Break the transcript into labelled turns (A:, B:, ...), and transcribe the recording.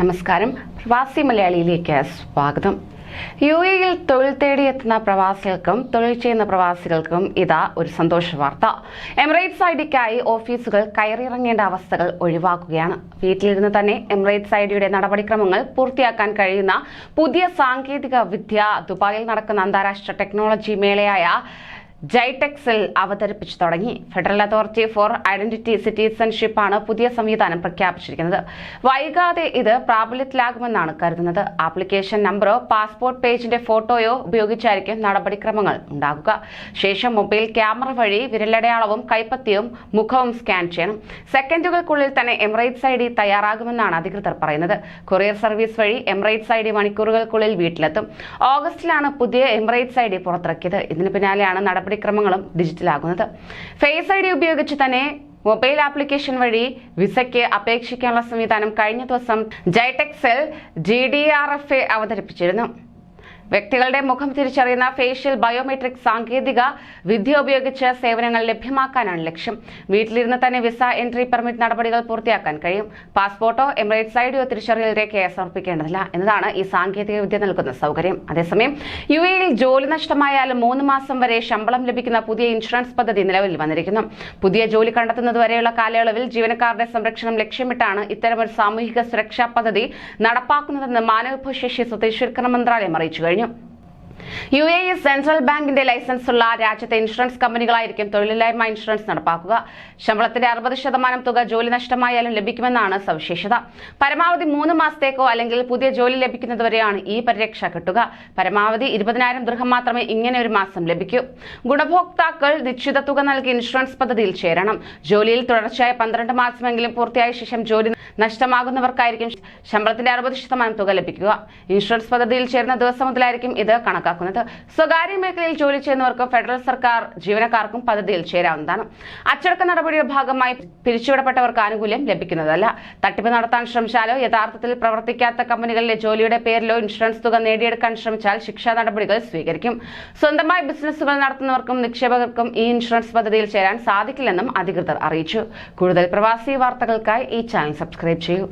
A: നമസ്കാരം. പ്രവാസി മലയാളിയിലേക്ക് സ്വാഗതം. യു എയിൽ തൊഴിൽ തേടിയെത്തുന്ന പ്രവാസികൾക്കും തൊഴിൽ ചെയ്യുന്ന പ്രവാസികൾക്കും ഇതാ ഒരു സന്തോഷ വാർത്ത. എമിറേറ്റ്സ് ഐ ഡിക്കായി ഓഫീസുകൾ കയറിയിറങ്ങേണ്ട അവസ്ഥകൾ ഒഴിവാക്കുകയാണ്. വീട്ടിലിരുന്ന് തന്നെ എമിറേറ്റ്സ് ഐ ഡിയുടെ നടപടിക്രമങ്ങൾ പൂർത്തിയാക്കാൻ കഴിയുന്ന പുതിയ സാങ്കേതിക വിദ്യ ദുബായിൽ നടക്കുന്ന അന്താരാഷ്ട്ര ടെക്നോളജി മേളയായ ജൈടെക്സിൽ അവതരിപ്പിച്ചു തുടങ്ങി. Federal authority for identity citizenship ആണ് പുതിയ സംവിധാനം പ്രഖ്യാപിച്ചിരിക്കുന്നത്. വൈകാതെ ഇത് പ്രാബല്യത്തിലാകുമെന്നാണ് കരുതുന്നത്. ആപ്ലിക്കേഷൻ നമ്പറോ പാസ്പോർട്ട് പേജിന്റെ ഫോട്ടോയോ ഉപയോഗിച്ചായിരിക്കും നടപടിക്രമങ്ങൾ ഉണ്ടാകുക. ശേഷം മൊബൈൽ ക്യാമറ വഴി വിരലടയാളവും കൈപ്പത്തിയും മുഖവും സ്കാൻ ചെയ്യണം. സെക്കൻഡുകൾക്കുള്ളിൽ തന്നെ എമിറേറ്റ്സ് ഐ ഡി തയ്യാറാകുമെന്നാണ് അധികൃതർ പറയുന്നത്. കൊറിയർ സർവീസ് വഴി എമിറേറ്റ്സ് ഐ ഡി മണിക്കൂറുകൾക്കുള്ളിൽ വീട്ടിലെത്തും. ഓഗസ്റ്റിലാണ് പുതിയ എമിറേറ്റ്സ് ഐ ഡി പുറത്തിറക്കിയത്. ഇതിന് പിന്നാലെയാണ് നടപടിക്രമങ്ങളും ഡിജിറ്റലാകുന്നത് ഫേസ് ഐ ഡി ഉപയോഗിച്ച് തന്നെ മൊബൈൽ ആപ്ലിക്കേഷൻ വഴി വിസയ്ക്ക് അപേക്ഷിക്കാനുള്ള സംവിധാനം കഴിഞ്ഞ ദിവസം ജൈടെക്സിൽ G D R F A അവതരിപ്പിച്ചിരുന്നു. വ്യക്തികളുടെ മുഖം തിരിച്ചറിയുന്ന ഫേഷ്യൽ ബയോമെട്രിക് സാങ്കേതിക വിദ്യ ഉപയോഗിച്ച് സേവനങ്ങൾ ലഭ്യമാക്കാനാണ് ലക്ഷ്യം. വീട്ടിലിരുന്ന് തന്നെ വിസ എൻട്രി പെർമിറ്റ് നടപടികൾ പൂർത്തിയാക്കാൻ കഴിയും. പാസ്പോർട്ടോ എമിറേറ്റ്സ് ഐഡിയോ തിരിച്ചറിയൽ രേഖയെ സമർപ്പിക്കേണ്ടതില്ല എന്നതാണ് ഈ സാങ്കേതിക വിദ്യ നൽകുന്ന സൗകര്യം. അതേസമയം യു എയിൽ ജോലി നഷ്ടമായാൽ മൂന്ന് മാസം വരെ ശമ്പളം ലഭിക്കുന്ന പുതിയ ഇൻഷുറൻസ് പദ്ധതി നിലവിൽ വന്നിരിക്കുന്നു. പുതിയ ജോലി കണ്ടെത്തുന്നതുവരെയുള്ള കാലയളവിൽ ജീവനക്കാരുടെ സംരക്ഷണം ലക്ഷ്യമിട്ടാണ് ഇത്തരമൊരു സാമൂഹിക സുരക്ഷാ പദ്ധതി നടപ്പാക്കുന്നതെന്ന് മാനവവിഭവശേഷി സ്വദേശീകരണ മന്ത്രാലയം അറിയിച്ചു കഴിഞ്ഞു. യു എ ഇ സെൻട്രൽ ബാങ്കിന്റെ ലൈസൻസ് ഉള്ള രാജ്യത്തെ ഇൻഷുറൻസ് കമ്പനികളായിരിക്കും തൊഴിലില്ലായ്മ ഇൻഷുറൻസ് നടപ്പാക്കുക. ശമ്പളത്തിന്റെ അറുപത് ശതമാനം തുക ജോലി നഷ്ടമായാലും ലഭിക്കുമെന്നാണ് സവിശേഷത. പരമാവധി മൂന്ന് മാസത്തേക്കോ അല്ലെങ്കിൽ പുതിയ ജോലി ലഭിക്കുന്നതുവരെയാണ് ഈ പരിരക്ഷ കിട്ടുക. പരമാവധി ഇരുപതിനായിരം ദൃഹം മാത്രമേ ഇങ്ങനെ ഒരു മാസം ലഭിക്കൂ. ഗുണഭോക്താക്കൾ നിശ്ചിത തുക നൽകി ഇൻഷുറൻസ് പദ്ധതിയിൽ ചേരണം. ജോലിയിൽ തുടർച്ചയായ പന്ത്രണ്ട് മാസമെങ്കിലും പൂർത്തിയായ ശേഷം ജോലി നഷ്ടമാകുന്നവർക്കായിരിക്കും ശമ്പളത്തിന്റെ അറുപത് ശതമാനം തുക ലഭിക്കുക. ഇൻഷുറൻസ് പദ്ധതിയിൽ ചേരുന്ന ദിവസം മുതലായിരിക്കും ഇത് കണക്കാക്കുന്നത്. സ്വകാര്യ മേഖലയിൽ ജോലി ചെയ്യുന്നവർക്കും ഫെഡറൽ സർക്കാർ ജീവനക്കാർക്കും പദ്ധതിയിൽ ചേരാവുന്നതാണ്. അച്ചടക്ക നടപടിയുടെ ഭാഗമായി പിരിച്ചുവിടപ്പെട്ടവർക്ക് ആനുകൂല്യം ലഭിക്കുന്നതല്ല. തട്ടിപ്പ് നടത്താൻ ശ്രമിച്ചാലോ യഥാർത്ഥത്തിൽ പ്രവർത്തിക്കാത്ത കമ്പനികളിലെ ജോലിയുടെ പേരിലോ ഇൻഷുറൻസ് തുക നേടിയെടുക്കാൻ ശ്രമിച്ചാൽ ശിക്ഷാ നടപടികൾ സ്വീകരിക്കും. സ്വന്തമായി ബിസിനസ്സുകൾ നടത്തുന്നവർക്കും നിക്ഷേപകർക്കും ഈ ഇൻഷുറൻസ് പദ്ധതിയിൽ ചേരാൻ സാധിക്കില്ലെന്നും അധികൃതർ അറിയിച്ചു. കൂടുതൽ പ്രവാസി വാർത്തകൾക്കായി ഈ ചാനൽ സബ്സ്ക്രൈബ് ചെയ്യൂ